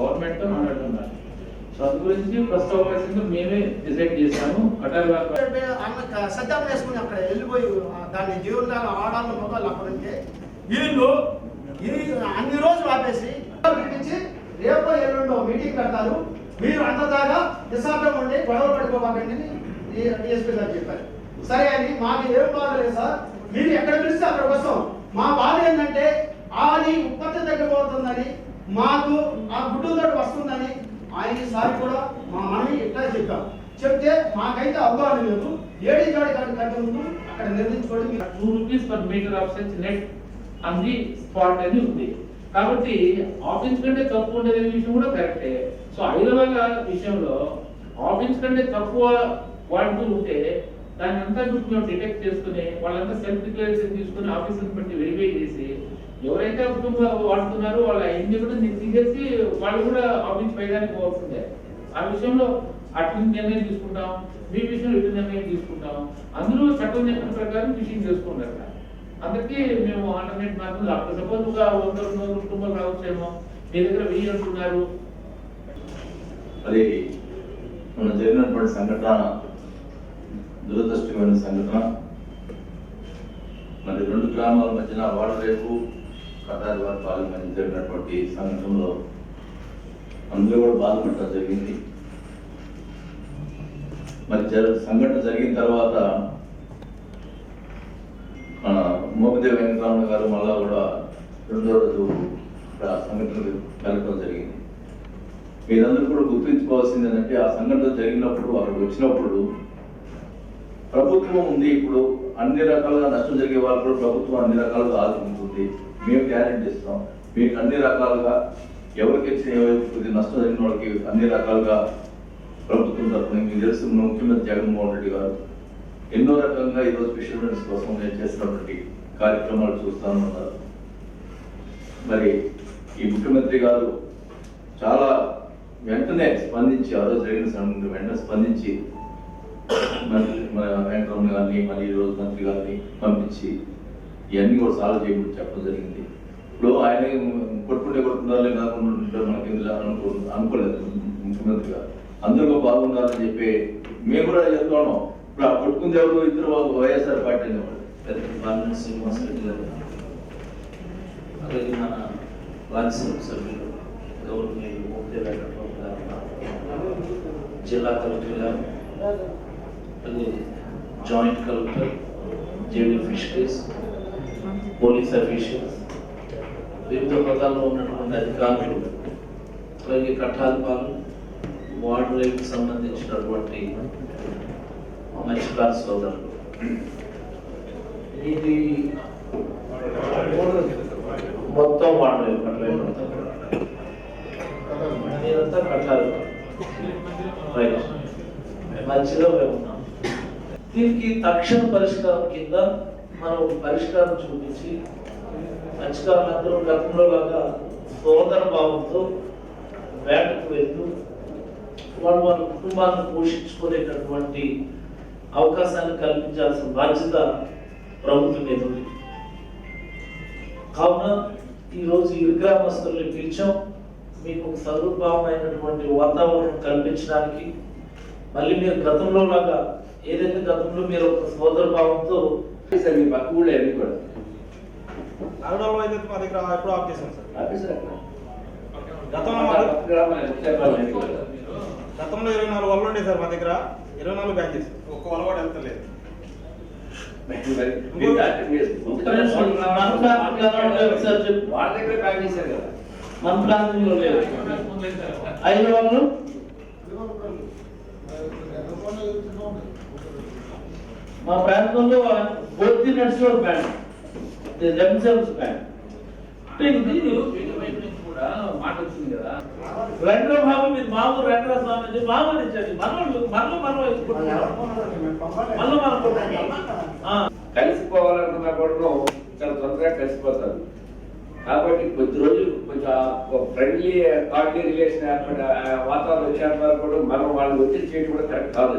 గవర్నమెంట్తో మాట్లాడుతున్నారు సో అందు గురించి ప్రస్తుతం అవకాశంగా మేమే డిసైడ్ చేశాము. అటల్ గారు సత్యం వేసుకుని అక్కడ వెళ్ళిపోయి దాని దాన్ని జీవులుగా ఆడాలి మొదలు అక్కడ ఉంటే వీళ్ళు అన్ని రోజులు ఆపేసి పిలిపించి రేపు ఎల్లుండో మీటింగ్ పెడతారు. మీరు అంతదాకా నిశాబ్దం ఉండి గొడవ పడుకోవాలండి డిఎస్పీ గారు చెప్పారు. సరే అని మాకు ఏం బాధలేదు సార్. మీరు ఎక్కడ పిలిస్తే అక్కడ వస్తాం. మా బాధ ఏంటంటే ఆది ఉత్పత్తి తగ్గిపోతుందని మాకు ఆ గుడ్డుతో వస్తుందని ఆయన సారి కూడా మా మనవి ఇట్లా చెప్పాం చెప్తే మాకైతే అవగాహన లేదు. ఏడీ కాడి గాడి ముందు అక్కడ నిర్ణయించుకోవడం two rupees per metre of sense నెట్ ఆన్ స్పాట్ అని ఉంది. కాబట్టి ఆఫీస్ కంటే తక్కువ ఉండే విషయం కూడా కరెక్టే సో ఐదవ విషయంలో ఆఫీస్ కంటే తక్కువ వాడుతూ ఉంటే దాన్ని అంతా కూడా మేము డిటెక్ట్ చేసుకుని వాళ్ళంతా సెల్ఫ్ డిక్లరేషన్ తీసుకుని ఆఫీసర్ బట్టి వెరిఫై చేసి ఎవరైతే కుటుంబ వాడుతున్నారో వాళ్ళ అన్ని కూడా తీసేసి వాళ్ళు కూడా ఆఫీస్ పైదానికి పోవాల్సిందే. ఆ విషయంలో అటు నిర్ణయం తీసుకుంటాం మీ విషయంలో ఇటు నిర్ణయం తీసుకుంటాం. అందరూ చట్టం చెప్పిన ప్రకారం ఫిషింగ్ చేసుకున్నారు. అందుకే మేము ఆల్టర్నేట్ మార్గం అక్కడ సపోజ్ ఒక వంద రెండు వందల కుటుంబాలు రావచ్చేమో మీ దగ్గర వెయ్యి అంటున్నారు. అది మన జరిగినటువంటి సంఘటన దురదృష్టమైన సంఘటన. మరి రెండు గ్రామాల మధ్యన వాడరేపు ప్రధాని వారు పాల్గొని జరిగినటువంటి సంఘటనలో అందరూ కూడా బాధపడటం జరిగింది. మరి సంఘటన జరిగిన తర్వాత మన మోపిదేవి వెంకటరమణ గారు మళ్ళా కూడా రెండో రోజు ఇక్కడ సంఘటనకు వెళ్ళడం జరిగింది. మీరందరూ కూడా గుర్తుంచుకోవాల్సింది ఏంటంటే ఆ సంఘటన జరిగినప్పుడు అక్కడికి వచ్చినప్పుడు ప్రభుత్వం ఉంది. ఇప్పుడు అన్ని రకాలుగా నష్టం జరిగే వాళ్ళు కూడా ప్రభుత్వం అన్ని రకాలుగా ఆదుకుంటుంది. మేము గ్యారెంటీ ఇస్తాం మీకు అన్ని రకాలుగా ఎవరికైతే కొద్ది నష్టం జరిగిన వాళ్ళకి అన్ని రకాలుగా ప్రభుత్వం తరఫున మీకు తెలుసు ముఖ్యమంత్రి జగన్మోహన్ రెడ్డి గారు ఎన్నో రకంగా ఈరోజు ఫిషర్మెన్స్ కోసం నేను చేసినటువంటి కార్యక్రమాలు చూస్తాను ఉన్నారు. మరి ఈ ముఖ్యమంత్రి గారు చాలా వెంటనే స్పందించి ఆ రోజు జరిగిన సమయంలో వెంటనే స్పందించి మంత్రి మన వెంకటరమణ గారిని మరి ఈ రోజు మంత్రి గారిని పంపించి ఇవన్నీ కూడా సాల్వ్ చేయమని చెప్పడం జరిగింది. ఇప్పుడు ఆయన కొట్టుకుంటే కొట్టుకున్నారు లేదా కాకుండా మనకి అనుకో అనుకోలేదు ముఖ్యమంత్రి గారు. అందరూ బాగున్నారని చెప్పి మేము కూడా చెప్తున్నాం ఇప్పుడు ఆ కొట్టుకుంది ఎవరు? ఇద్దరు వైఎస్ఆర్ పార్టీ అనేవాళ్ళు బాలినేని శ్రీనివాస్ రెడ్డి గారు. అలాగే మన రాజ్యసభ సభ్యులు గౌరవనీయులు మోపిదే వెంకటరావు గారు జిల్లా కలెక్టర్ గారు అలాగే joint collector JD fisheries police officials వివిధ హోదాల్లో ఉన్నటువంటి అధికారులు అలాగే కఠాల్పాలు వార్డు రేవుకి సంబంధించినటువంటి మత్స్యకార సోదరులు ఇది మొత్తం వాడలేదు కట్టలేదు మీరంతా కట్టాలి రైట్ మధ్యలో మేము ఉన్నాం దీనికి తక్షణ పరిష్కారం కింద మనం ఒక పరిష్కారం చూపించి మత్స్యకారులందరూ గతంలో లాగా సోదర భావంతో వేటకు వెళ్తూ వాళ్ళు వాళ్ళ కుటుంబాలను పోషించుకునేటటువంటి అవకాశాన్ని కల్పించాల్సిన బాధ్యత ప్రభుత్వం మీద ఉంది. కావున ఈరోజు ఇరు గ్రామస్తుల్ని పిలిచాం. మీకు ఒక సదుర్భావమైనటువంటి వాతావరణం కల్పించడానికి. మళ్ళీ మీరు గతంలో లాగా ఏదైతే గతంలో మీరు ఒక సోదర భావంతో సార్ మీ పక్క ఊళ్ళో అన్ని కూడా లాక్డౌన్ అయితే మా దగ్గర ఎప్పుడు ఆఫ్ చేసాం సార్ ఆఫీసర్ అక్కడ గతంలో. గతంలో ఇరవై నాలుగు వల్ల ఉండే సార్ మా దగ్గర ఇరవై నాలుగు బ్యాచెస్ ఒక్క వల్ల కూడా వెళ్తలేదు. వాళ్ళ దగ్గర ప్యాక్ చేశారు కదా మన ప్రాంతంలో లేదు ఐదు వాళ్ళు మా ప్రాంతంలో బోర్తి నడిచిన బ్యాండ్. Themselves band. అంటే ఇది వీళ్ళ నుంచి కూడా మాట వచ్చింది కదా భావం ఇది మామూలు వెంకట స్వామి మామూలు ఇచ్చేది మనోళ్ళు మనలో మనం మనలో మనం కలిసిపోవాలనుకున్న కూడా చాలా తొందరగా కలిసిపోతారు కాబట్టి కొద్ది రోజులు కొంచెం ఫ్రెండ్లీ పార్టీ రిలేషన్ ఏర్పడే వాతావరణం వచ్చేంత కూడా మనం వాళ్ళని ఒత్తిడి చేయడం కూడా కరెక్ట్ కాదు.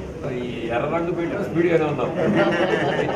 ఈ ఎర్ర రంగు పెట్టిన స్పీడ్గానే ఉన్నాం